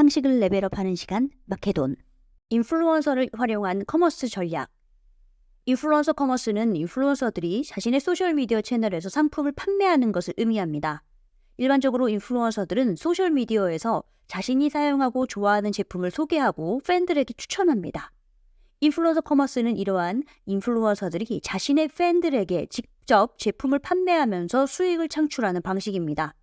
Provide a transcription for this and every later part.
상식을 레벨업하는 시간 마케돈. 인플루언서를 활용한 커머스 전략. 인플루언서 커머스는 인플루언서들이 자신의 소셜미디어 채널에서 상품을 판매하는 것을 의미합니다. 일반적으로 인플루언서들은 소셜미디어에서 자신이 사용하고 좋아하는 제품을 소개하고 팬들에게 추천합니다. 인플루언서 커머스는 이러한 인플루언서들이 자신의 팬들에게 직접 제품을 판매하면서 수익을 창출하는 방식입니다.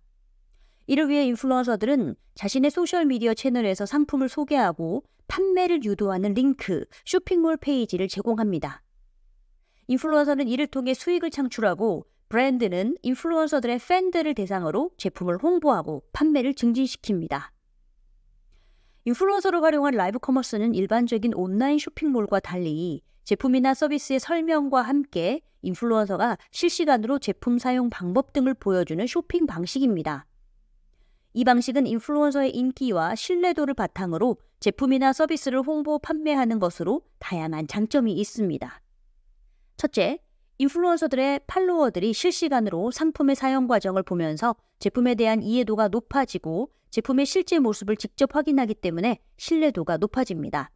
이를 위해 인플루언서들은 자신의 소셜미디어 채널에서 상품을 소개하고 판매를 유도하는 링크, 쇼핑몰 페이지를 제공합니다. 인플루언서는 이를 통해 수익을 창출하고 브랜드는 인플루언서들의 팬들을 대상으로 제품을 홍보하고 판매를 증진시킵니다. 인플루언서를 활용한 라이브 커머스는 일반적인 온라인 쇼핑몰과 달리 제품이나 서비스의 설명과 함께 인플루언서가 실시간으로 제품 사용 방법 등을 보여주는 쇼핑 방식입니다. 이 방식은 인플루언서의 인기와 신뢰도를 바탕으로 제품이나 서비스를 홍보, 판매하는 것으로 다양한 장점이 있습니다. 첫째, 인플루언서들의 팔로워들이 실시간으로 상품의 사용 과정을 보면서 제품에 대한 이해도가 높아지고 제품의 실제 모습을 직접 확인하기 때문에 신뢰도가 높아집니다.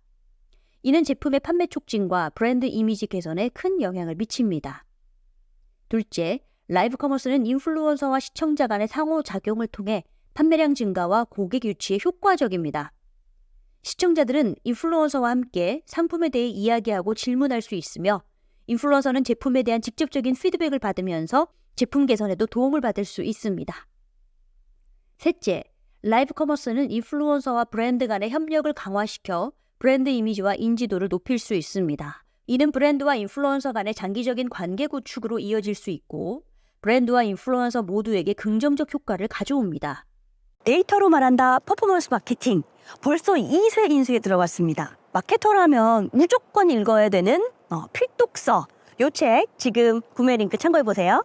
이는 제품의 판매 촉진과 브랜드 이미지 개선에 큰 영향을 미칩니다. 둘째, 라이브 커머스는 인플루언서와 시청자 간의 상호작용을 통해 판매량 증가와 고객 유치에 효과적입니다. 시청자들은 인플루언서와 함께 상품에 대해 이야기하고 질문할 수 있으며 인플루언서는 제품에 대한 직접적인 피드백을 받으면서 제품 개선에도 도움을 받을 수 있습니다. 셋째, 라이브 커머스는 인플루언서와 브랜드 간의 협력을 강화시켜 브랜드 이미지와 인지도를 높일 수 있습니다. 이는 브랜드와 인플루언서 간의 장기적인 관계 구축으로 이어질 수 있고 브랜드와 인플루언서 모두에게 긍정적 효과를 가져옵니다. 데이터로 말한다 퍼포먼스 마케팅. 벌써 2세 인수에 들어갔습니다. 마케터라면 무조건 읽어야 되는 어, 필독서. 요 책 지금 구매 링크 참고해 보세요.